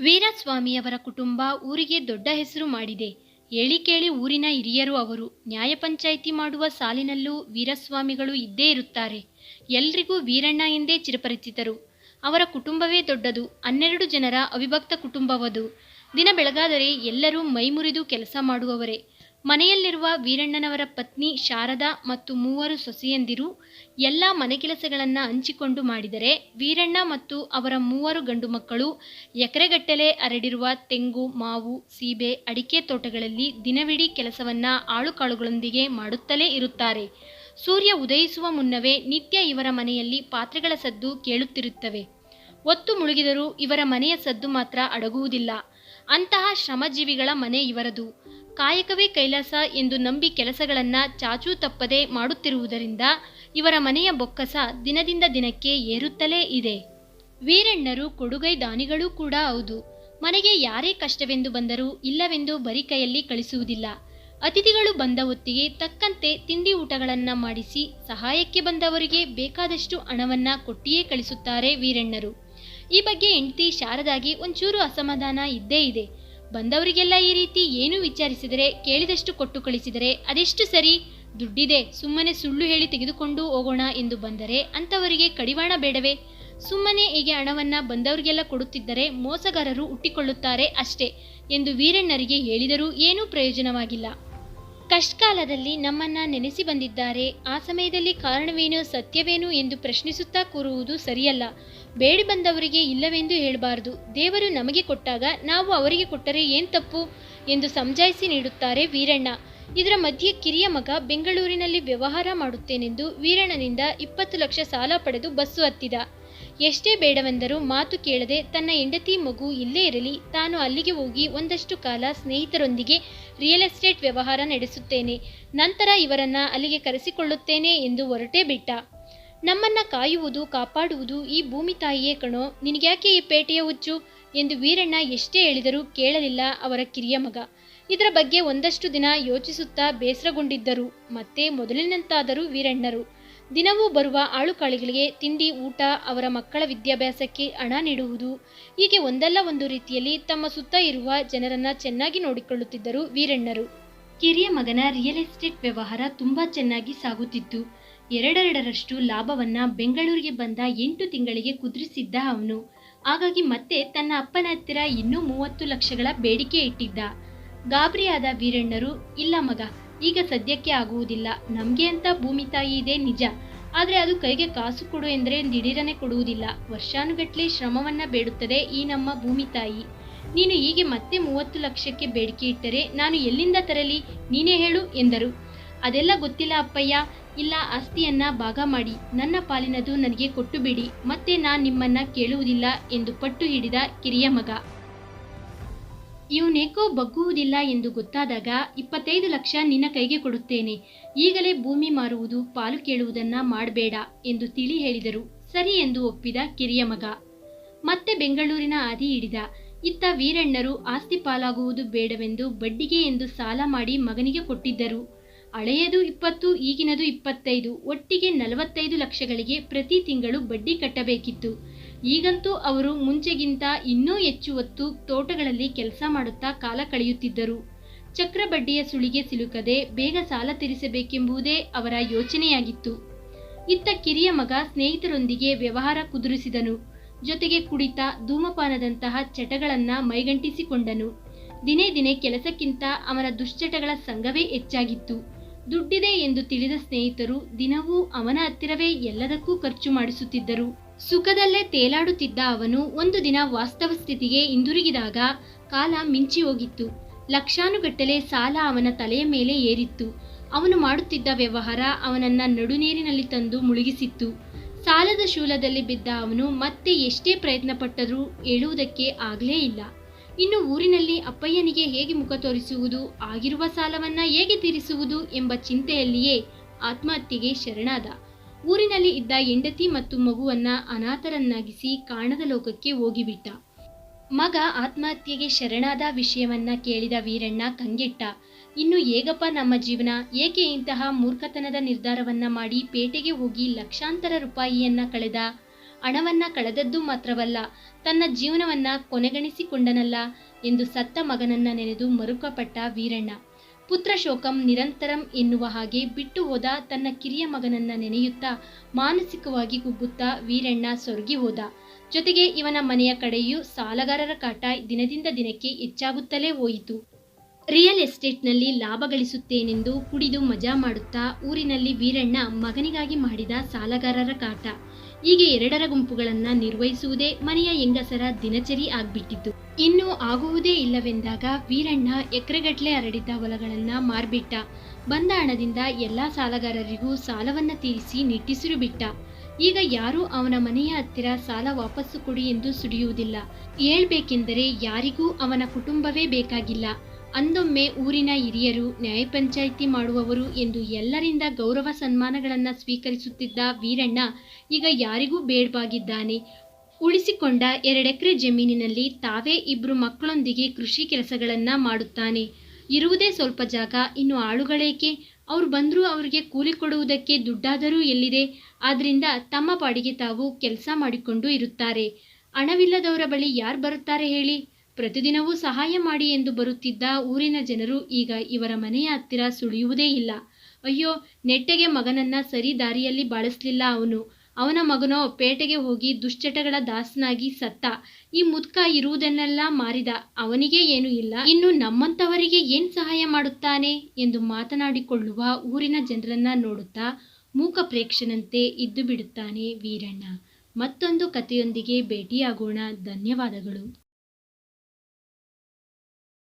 ವೀರಸ್ವಾಮಿಯವರ ಕುಟುಂಬ ಊರಿಗೆ ದೊಡ್ಡ ಹೆಸರು ಮಾಡಿದೆ. ಹೇಳಿ ಕೇಳಿ ಊರಿನ ಹಿರಿಯರು ಅವರು, ನ್ಯಾಯ ಪಂಚಾಯಿತಿ ಮಾಡುವ ಸಾಲಿನಲ್ಲೂ ವೀರಸ್ವಾಮಿಗಳು ಇದ್ದೇ ಇರುತ್ತಾರೆ. ಎಲ್ರಿಗೂ ವೀರಣ್ಣ ಎಂದೇ ಚಿರಪರಿಚಿತರು. ಅವರ ಕುಟುಂಬವೇ ದೊಡ್ಡದು, ಹನ್ನೆರಡು ಜನರ ಅವಿಭಕ್ತ ಕುಟುಂಬವದು. ದಿನ ಬೆಳಗಾದರೆ ಎಲ್ಲರೂ ಮೈಮುರಿದು ಕೆಲಸ ಮಾಡುವವರೇ. ಮನೆಯಲ್ಲಿರುವ ವೀರಣ್ಣನವರ ಪತ್ನಿ ಶಾರದಾ ಮತ್ತು ಮೂವರು ಸೊಸೆಯಂದಿರು ಎಲ್ಲ ಮನೆ ಕೆಲಸಗಳನ್ನು ಹಂಚಿಕೊಂಡು ಮಾಡಿದರೆ ವೀರಣ್ಣ ಮತ್ತು ಅವರ ಮೂವರು ಗಂಡು ಮಕ್ಕಳು ಎಕರೆಗಟ್ಟಲೆ ಹರಡಿರುವ ತೆಂಗು, ಮಾವು, ಸೀಬೆ, ಅಡಿಕೆ ತೋಟಗಳಲ್ಲಿ ದಿನವಿಡೀ ಕೆಲಸವನ್ನು ಆಳುಕಾಳುಗಳೊಂದಿಗೆ ಮಾಡುತ್ತಲೇ ಇರುತ್ತಾರೆ. ಸೂರ್ಯ ಉದಯಿಸುವ ಮುನ್ನವೇ ನಿತ್ಯ ಇವರ ಮನೆಯಲ್ಲಿ ಪಾತ್ರೆಗಳ ಸದ್ದು ಕೇಳುತ್ತಿರುತ್ತವೆ. ಒತ್ತು ಮುಳುಗಿದರೂ ಇವರ ಮನೆಯ ಸದ್ದು ಮಾತ್ರ ಅಡಗುವುದಿಲ್ಲ. ಅಂತಹ ಶ್ರಮಜೀವಿಗಳ ಮನೆ ಇವರದು. ಕಾಯಕವೇ ಕೈಲಾಸ ಎಂದು ನಂಬಿ ಕೆಲಸಗಳನ್ನು ಚಾಚೂ ತಪ್ಪದೆ ಮಾಡುತ್ತಿರುವುದರಿಂದ ಇವರ ಮನೆಯ ಬೊಕ್ಕಸ ದಿನದಿಂದ ದಿನಕ್ಕೆ ಏರುತ್ತಲೇ ಇದೆ. ವೀರಣ್ಣರು, ಕೊಡುಗೈ ದಾನಿಗಳೂ ಕೂಡ ಹೌದು. ಮನೆಗೆ ಯಾರೇ ಕಷ್ಟವೆಂದು ಬಂದರೂ ಇಲ್ಲವೆಂದು ಬರಿ ಕೈಯಲ್ಲಿ ಕಳಿಸುವುದಿಲ್ಲ. ಅತಿಥಿಗಳು ಬಂದ ಹೊತ್ತಿಗೆ ತಕ್ಕಂತೆ ತಿಂಡಿ ಊಟಗಳನ್ನು ಮಾಡಿಸಿ ಸಹಾಯಕ್ಕೆ ಬಂದವರಿಗೆ ಬೇಕಾದಷ್ಟು ಹಣವನ್ನ ಕೊಟ್ಟಿಯೇ ಕಳಿಸುತ್ತಾರೆ ವೀರಣ್ಣರು. ಈ ಬಗ್ಗೆ ಹೆಂಡತಿ ಶಾರದಾಗಿ ಒಂಚೂರು ಅಸಮಾಧಾನ ಇದ್ದೇ ಇದೆ. ಬಂದವರಿಗೆಲ್ಲ ಈ ರೀತಿ ಏನು ವಿಚಾರಿಸಿದರೆ, ಕೇಳಿದಷ್ಟು ಕೊಟ್ಟು ಕಳಿಸಿದರೆ ಅದೆಷ್ಟು ಸರಿ? ದುಡ್ಡಿದೆ, ಸುಮ್ಮನೆ ಸುಳ್ಳು ಹೇಳಿ ತೆಗೆದುಕೊಂಡು ಹೋಗೋಣ ಎಂದು ಬಂದರೆ ಅಂಥವರಿಗೆ ಕಡಿವಾಣ ಬೇಡವೇ? ಸುಮ್ಮನೆ ಹೀಗೆ ಹಣವನ್ನ ಬಂದವರಿಗೆಲ್ಲ ಕೊಡುತ್ತಿದ್ದರೆ ಮೋಸಗಾರರು ಹುಟ್ಟಿಕೊಳ್ಳುತ್ತಾರೆ ಅಷ್ಟೇ ಎಂದು ವೀರಣ್ಣರಿಗೆ ಹೇಳಿದರೂ ಏನೂ ಪ್ರಯೋಜನವಾಗಿಲ್ಲ. ಕಷ್ಟಕಾಲದಲ್ಲಿ ನಮ್ಮನ್ನ ನೆನೆಸಿ ಬಂದಿದ್ದಾರೆ. ಆ ಸಮಯದಲ್ಲಿ ಕಾರಣವೇನು ಸತ್ಯವೇನು ಎಂದು ಪ್ರಶ್ನಿಸುತ್ತಾ ಕೂರುವುದು ಸರಿಯಲ್ಲ. ಬೇಡಿ ಬಂದವರಿಗೆ ಇಲ್ಲವೆಂದು ಹೇಳಬಾರದು. ದೇವರು ನಮಗೆ ಕೊಟ್ಟಾಗ ನಾವು ಅವರಿಗೆ ಕೊಟ್ಟರೆ ಏನು ತಪ್ಪು ಎಂದು ಸಮಜಾಯಿಸಿ ನೀಡುತ್ತಾರೆ ವೀರಣ್ಣ. ಇದರ ಮಧ್ಯೆ ಕಿರಿಯ ಮಗ ಬೆಂಗಳೂರಿನಲ್ಲಿ ವ್ಯವಹಾರ ಮಾಡುತ್ತೇನೆಂದು ವೀರಣ್ಣನಿಂದ ಇಪ್ಪತ್ತು ಲಕ್ಷ ಸಾಲ ಪಡೆದು ಬಸ್ಸು ಹತ್ತಿದ. ಎಷ್ಟೇ ಬೇಡವೆಂದರೂ ಮಾತು ಕೇಳದೆ ತನ್ನ ಹೆಂಡತಿ ಮಗು ಇಲ್ಲೇ ಇರಲಿ, ತಾನು ಅಲ್ಲಿಗೆ ಹೋಗಿ ಒಂದಷ್ಟು ಕಾಲ ಸ್ನೇಹಿತರೊಂದಿಗೆ ರಿಯಲ್ ಎಸ್ಟೇಟ್ ವ್ಯವಹಾರ ನಡೆಸುತ್ತೇನೆ. ನಂತರ ಇವರನ್ನ ಅಲ್ಲಿಗೆ ಕರೆಸಿಕೊಳ್ಳುತ್ತೇನೆ ಎಂದು ಹೊರಟೇ ಬಿಟ್ಟ. ನಮ್ಮನ್ನ ಕಾಯುವುದು, ಕಾಪಾಡುವುದು ಈ ಭೂಮಿ ತಾಯಿಯೇ ಕಣೋ. ನಿನಗ್ಯಾಕೆ ಈ ಪೇಟೆಯ ಹುಚ್ಚು? ಎಂದು ವೀರಣ್ಣ ಎಷ್ಟೇ ಹೇಳಿದರೂ ಕೇಳಲಿಲ್ಲ ಅವರ ಕಿರಿಯ ಮಗ. ಇದರ ಬಗ್ಗೆ ಒಂದಷ್ಟು ದಿನ ಯೋಚಿಸುತ್ತಾ ಬೇಸರಗೊಂಡಿದ್ದರು. ಮತ್ತೆ ಮೊದಲಿನಂತಾದರೂ ವೀರಣ್ಣರು. ದಿನವೂ ಬರುವ ಆಳುಕಾಳಿಗಳಿಗೆ ತಿಂಡಿ, ಊಟ, ಅವರ ಮಕ್ಕಳ ವಿದ್ಯಾಭ್ಯಾಸಕ್ಕೆ ಹಣ ನೀಡುವುದು. ಹೀಗೆ ಒಂದಲ್ಲ ಒಂದು ರೀತಿಯಲ್ಲಿ ತಮ್ಮ ಸುತ್ತ ಇರುವ ಜನರನ್ನ ಚೆನ್ನಾಗಿ ನೋಡಿಕೊಳ್ಳುತ್ತಿದ್ದರು ವೀರಣ್ಣರು. ಕಿರಿಯ ಮಗನ ರಿಯಲ್ ಎಸ್ಟೇಟ್ ವ್ಯವಹಾರ ತುಂಬಾ ಚೆನ್ನಾಗಿ ಸಾಗುತ್ತಿತ್ತು. ಎರಡೆರಡರಷ್ಟು ಲಾಭವನ್ನ ಬೆಂಗಳೂರಿಗೆ ಬಂದ ಎಂಟು ತಿಂಗಳಿಗೆ ಕುದುರಿಸಿದ್ದ ಅವನು. ಹಾಗಾಗಿ ಮತ್ತೆ ತನ್ನ ಅಪ್ಪನ ಹತ್ತಿರ ಇನ್ನೂ ಮೂವತ್ತು ಲಕ್ಷಗಳ ಬೇಡಿಕೆ ಇಟ್ಟಿದ್ದ. ಗಾಬರಿಯಾದ ವೀರಣ್ಣರು, ಇಲ್ಲ ಮಗ ಈಗ ಸದ್ಯಕ್ಕೆ ಆಗುವುದಿಲ್ಲ. ನಮಗೆ ಅಂತ ಭೂಮಿ ತಾಯಿ ಇದೆ ನಿಜ. ಆದರೆ ಅದು ಕೈಗೆ ಕಾಸು ಕೊಡು ಎಂದರೆ ದಿಢೀರನೆ ಕೊಡುವುದಿಲ್ಲ. ವರ್ಷಾನುಗಟ್ಲೆ ಶ್ರಮವನ್ನ ಬೇಡುತ್ತದೆ ಈ ನಮ್ಮ ಭೂಮಿ ತಾಯಿ. ನೀನು ಹೀಗೆ ಮತ್ತೆ ಮೂವತ್ತು ಲಕ್ಷಕ್ಕೆ ಬೇಡಿಕೆ ಇಟ್ಟರೆ ನಾನು ಎಲ್ಲಿಂದ ತರಲಿ? ನೀನೇ ಹೇಳು ಎಂದರು. ಅದೆಲ್ಲ ಗೊತ್ತಿಲ್ಲ ಅಪ್ಪಯ್ಯ. ಇಲ್ಲ, ಆಸ್ತಿಯನ್ನ ಭಾಗ ಮಾಡಿ. ನನ್ನ ಪಾಲಿನದು ನನಗೆ ಕೊಟ್ಟು ಬಿಡಿ. ಮತ್ತೆ ನಾನು ನಿಮ್ಮನ್ನ ಕೇಳುವುದಿಲ್ಲ ಎಂದು ಪಟ್ಟು ಹಿಡಿದ ಕಿರಿಯ ಮಗ. ಇವನೇಕೋ ಬಗ್ಗುವುದಿಲ್ಲ ಎಂದು ಗೊತ್ತಾದಾಗ ಇಪ್ಪತ್ತೈದು ಲಕ್ಷ ನಿನ್ನ ಕೈಗೆ ಕೊಡುತ್ತೇನೆ. ಈಗಲೇ ಭೂಮಿ ಮಾರುವುದು, ಪಾಲು ಕೇಳುವುದನ್ನ ಮಾಡಬೇಡ ಎಂದು ತಿಳಿ ಹೇಳಿದರು. ಸರಿ ಎಂದು ಒಪ್ಪಿದ ಕಿರಿಯ ಮಗ. ಮತ್ತೆ ಬೆಂಗಳೂರಿನ ಹಾದಿ ಹಿಡಿದ. ಇತ್ತ ವೀರಣ್ಣರು ಆಸ್ತಿ ಪಾಲಾಗುವುದು ಬೇಡವೆಂದು ಬಡ್ಡಿಗೆ ಎಂದು ಸಾಲ ಮಾಡಿ ಮಗನಿಗೆ ಕೊಟ್ಟಿದ್ದರು. ಹಳೆಯದು ಇಪ್ಪತ್ತು, ಈಗಿನದು ಇಪ್ಪತ್ತೈದು. ಒಟ್ಟಿಗೆ ನಲವತ್ತೈದು ಲಕ್ಷಗಳಿಗೆ ಪ್ರತಿ ತಿಂಗಳು ಬಡ್ಡಿ ಕಟ್ಟಬೇಕಿತ್ತು. ಈಗಂತೂ ಅವರು ಮುಂಚೆಗಿಂತ ಇನ್ನೂ ಹೆಚ್ಚು ಹೊತ್ತು ತೋಟಗಳಲ್ಲಿ ಕೆಲಸ ಮಾಡುತ್ತಾ ಕಾಲ ಕಳೆಯುತ್ತಿದ್ದರು. ಚಕ್ರ ಬಡ್ಡಿಯ ಸುಳಿಗೆ ಸಿಲುಕದೆ ಬೇಗ ಸಾಲ ತೀರಿಸಬೇಕೆಂಬುದೇ ಅವರ ಯೋಚನೆಯಾಗಿತ್ತು. ಇತ್ತ ಕಿರಿಯ ಮಗ ಸ್ನೇಹಿತರೊಂದಿಗೆ ವ್ಯವಹಾರ ಕುದುರಿಸಿದನು. ಜೊತೆಗೆ ಕುಡಿತ, ಧೂಮಪಾನದಂತಹ ಚಟಗಳನ್ನ ಮೈಗಂಟಿಸಿಕೊಂಡನು. ದಿನೇ ದಿನೇ ಕೆಲಸಕ್ಕಿಂತ ಅವನ ದುಶ್ಚಟಗಳ ಸಂಘವೇ ಹೆಚ್ಚಾಗಿತ್ತು. ದುಡ್ಡಿದೆ ಎಂದು ತಿಳಿದ ಸ್ನೇಹಿತರು ದಿನವೂ ಅವನ ಹತ್ತಿರವೇ ಎಲ್ಲದಕ್ಕೂ ಖರ್ಚು ಮಾಡಿಸುತ್ತಿದ್ದರು. ಸುಖದಲ್ಲೇ ತೇಲಾಡುತ್ತಿದ್ದ ಅವನು ಒಂದು ದಿನ ವಾಸ್ತವ ಸ್ಥಿತಿಗೆ ಹಿಂದಿರುಗಿದಾಗ ಕಾಲ ಮಿಂಚಿ ಹೋಗಿತ್ತು. ಲಕ್ಷಾನುಗಟ್ಟಲೆ ಸಾಲ ಅವನ ತಲೆಯ ಮೇಲೆ ಏರಿತ್ತು. ಅವನು ಮಾಡುತ್ತಿದ್ದ ವ್ಯವಹಾರ ಅವನನ್ನ ನಡುನೀರಿನಲ್ಲಿ ತಂದು ಮುಳುಗಿಸಿತ್ತು. ಸಾಲದ ಶೂಲದಲ್ಲಿ ಬಿದ್ದ ಅವನು ಮತ್ತೆ ಎಷ್ಟೇ ಪ್ರಯತ್ನ ಪಟ್ಟರೂ ಹೇಳುವುದಕ್ಕೆ ಆಗಲೇ ಇಲ್ಲ. ಇನ್ನು ಊರಿನಲ್ಲಿ ಅಪ್ಪಯ್ಯನಿಗೆ ಹೇಗೆ ಮುಖ ತೋರಿಸುವುದು, ಆಗಿರುವ ಸಾಲವನ್ನ ಹೇಗೆ ತೀರಿಸುವುದು ಎಂಬ ಚಿಂತೆಯಲ್ಲಿಯೇ ಆತ್ಮಹತ್ಯೆಗೆ ಶರಣಾದ. ಊರಿನಲ್ಲಿ ಇದ್ದ ಹೆಂಡತಿ ಮತ್ತು ಮಗುವನ್ನ ಅನಾಥರನ್ನಾಗಿಸಿ ಕಾಣದ ಲೋಕಕ್ಕೆ ಹೋಗಿಬಿಟ್ಟ. ಮಗ ಆತ್ಮಹತ್ಯೆಗೆ ಶರಣಾದ ವಿಷಯವನ್ನ ಕೇಳಿದ ವೀರಣ್ಣ ಕಂಗೆಟ್ಟ. ಇನ್ನು ಹೇಗಪ್ಪ ನಮ್ಮ ಜೀವನ? ಏಕೆ ಇಂತಹ ಮೂರ್ಖತನದ ನಿರ್ಧಾರವನ್ನ ಮಾಡಿ ಪೇಟೆಗೆ ಹೋಗಿ ಲಕ್ಷಾಂತರ ರೂಪಾಯಿಯನ್ನ ಕಳೆದ? ಹಣವನ್ನ ಕಳೆದದ್ದು ಮಾತ್ರವಲ್ಲ, ತನ್ನ ಜೀವನವನ್ನ ಕೊನೆಗಣಿಸಿಕೊಂಡನಲ್ಲ ಎಂದು ಸತ್ತ ಮಗನನ್ನ ನೆನೆದು ಮರುಕಪಟ್ಟ ವೀರಣ್ಣ. ಪುತ್ರ ಶೋಕಂ ನಿರಂತರಂ ಎನ್ನುವ ಹಾಗೆ ಬಿಟ್ಟು ಹೋದ ತನ್ನ ಕಿರಿಯ ಮಗನನ್ನ ನೆನೆಯುತ್ತಾ ಮಾನಸಿಕವಾಗಿ ಕುಗ್ಗುತ್ತಾ ವೀರಣ್ಣ ಸೊರಗಿ ಹೋದ. ಜೊತೆಗೆ ಇವನ ಮನೆಯ ಕಡೆಯೂ ಸಾಲಗಾರರ ಕಾಟ ದಿನದಿಂದ ದಿನಕ್ಕೆ ಹೆಚ್ಚಾಗುತ್ತಲೇ ಹೋಯಿತು. ರಿಯಲ್ ಎಸ್ಟೇಟ್ನಲ್ಲಿ ಲಾಭ ಗಳಿಸುತ್ತೇನೆಂದು ಕುಡಿದು ಮಜಾ ಮಾಡುತ್ತಾ ಊರಿನಲ್ಲಿ ವೀರಣ್ಣ ಮಗನಿಗಾಗಿ ಮಾಡಿದ ಸಾಲಗಾರರ ಕಾಟ. ಹೀಗೆ ಎರಡರ ಗುಂಪುಗಳನ್ನ ನಿರ್ವಹಿಸುವುದೇ ಮನೆಯ ಹೆಂಗಸರ ದಿನಚರಿ ಆಗ್ಬಿಟ್ಟಿತ್ತು ಇನ್ನು ಆಗುವುದೇ ಇಲ್ಲವೆಂದಾಗ ವೀರಣ್ಣ ಎಕರೆಗಟ್ಟಲೆ ಹರಡಿದ್ದ ಹೊಲಗಳನ್ನ ಮಾರ್ಬಿಟ್ಟ. ಬಂದ ಹಣದಿಂದ ಎಲ್ಲಾ ಸಾಲಗಾರರಿಗೂ ಸಾಲವನ್ನ ತೀರಿಸಿ ನಿಟ್ಟಿಸಿರು ಬಿಟ್ಟ. ಈಗ ಯಾರೂ ಅವನ ಮನೆಯ ಹತ್ತಿರ ಸಾಲ ವಾಪಸ್ಸು ಕೊಡಿ ಎಂದು ಸುಡಿಯುವುದಿಲ್ಲ. ಹೇಳ್ಬೇಕೆಂದರೆ ಯಾರಿಗೂ ಅವನ ಕುಟುಂಬವೇ ಬೇಕಾಗಿಲ್ಲ. ಅಂದೊಮ್ಮೆ ಊರಿನ ಹಿರಿಯರು, ನ್ಯಾಯ ಪಂಚಾಯಿತಿ ಮಾಡುವವರು ಎಂದು ಎಲ್ಲರಿಂದ ಗೌರವ ಸನ್ಮಾನಗಳನ್ನು ಸ್ವೀಕರಿಸುತ್ತಿದ್ದ ವೀರಣ್ಣ ಈಗ ಯಾರಿಗೂ ಬೇಡವಾಗಿದ್ದಾನೆ. ಉಳಿಸಿಕೊಂಡ ಎರಡೆಕರೆ ಜಮೀನಿನಲ್ಲಿ ತಾವೇ ಇಬ್ರು ಮಕ್ಕಳೊಂದಿಗೆ ಕೃಷಿ ಕೆಲಸಗಳನ್ನ ಮಾಡುತ್ತಾನೆ. ಇರುವುದೇ ಸ್ವಲ್ಪ ಜಾಗ, ಇನ್ನು ಆಳುಗಳೇಕೆ? ಅವ್ರು ಬಂದರೂ ಅವರಿಗೆ ಕೂಲಿ ಕೊಡುವುದಕ್ಕೆ ದುಡ್ಡಾದರೂ ಎಲ್ಲಿದೆ? ಆದ್ರಿಂದ ತಮ್ಮ ಪಾಡಿಗೆ ತಾವು ಕೆಲಸ ಮಾಡಿಕೊಂಡು ಇರುತ್ತಾರೆ. ಹಣವಿಲ್ಲದವರ ಬಳಿ ಯಾರು ಬರುತ್ತಾರೆ ಹೇಳಿ? ಪ್ರತಿದಿನವೂ ಸಹಾಯ ಮಾಡಿ ಎಂದು ಬರುತ್ತಿದ್ದ ಊರಿನ ಜನರು ಈಗ ಇವರ ಮನೆಯ ಹತ್ತಿರ ಸುಳಿಯುವುದೇ ಇಲ್ಲ. ಅಯ್ಯೋ, ನೆಟ್ಟಗೆ ಮಗನನ್ನ ಸರಿ ದಾರಿಯಲ್ಲಿ ಬಾಳಿಸ್ಲಿಲ್ಲ ಅವನು. ಅವನ ಮಗನೋ ಪೇಟೆಗೆ ಹೋಗಿ ದುಶ್ಚಟಗಳ ದಾಸನಾಗಿ ಸತ್ತ. ಈ ಮುದ್ಕ ಇರುವುದನ್ನೆಲ್ಲ ಮಾರಿದ. ಅವನಿಗೆ ಏನು ಇಲ್ಲ. ಇನ್ನು ನಮ್ಮಂತವರಿಗೆ ಏನ್ ಸಹಾಯ ಮಾಡುತ್ತಾನೆ ಎಂದು ಮಾತನಾಡಿಕೊಳ್ಳುವ ಊರಿನ ಜನರನ್ನ ನೋಡುತ್ತಾ ಮೂಕ ಪ್ರೇಕ್ಷನಂತೆ ಇದ್ದು ಬಿಡುತ್ತಾನೆ ವೀರಣ್ಣ. ಮತ್ತೊಂದು ಕಥೆಯೊಂದಿಗೆ ಭೇಟಿಯಾಗೋಣ. ಧನ್ಯವಾದಗಳು.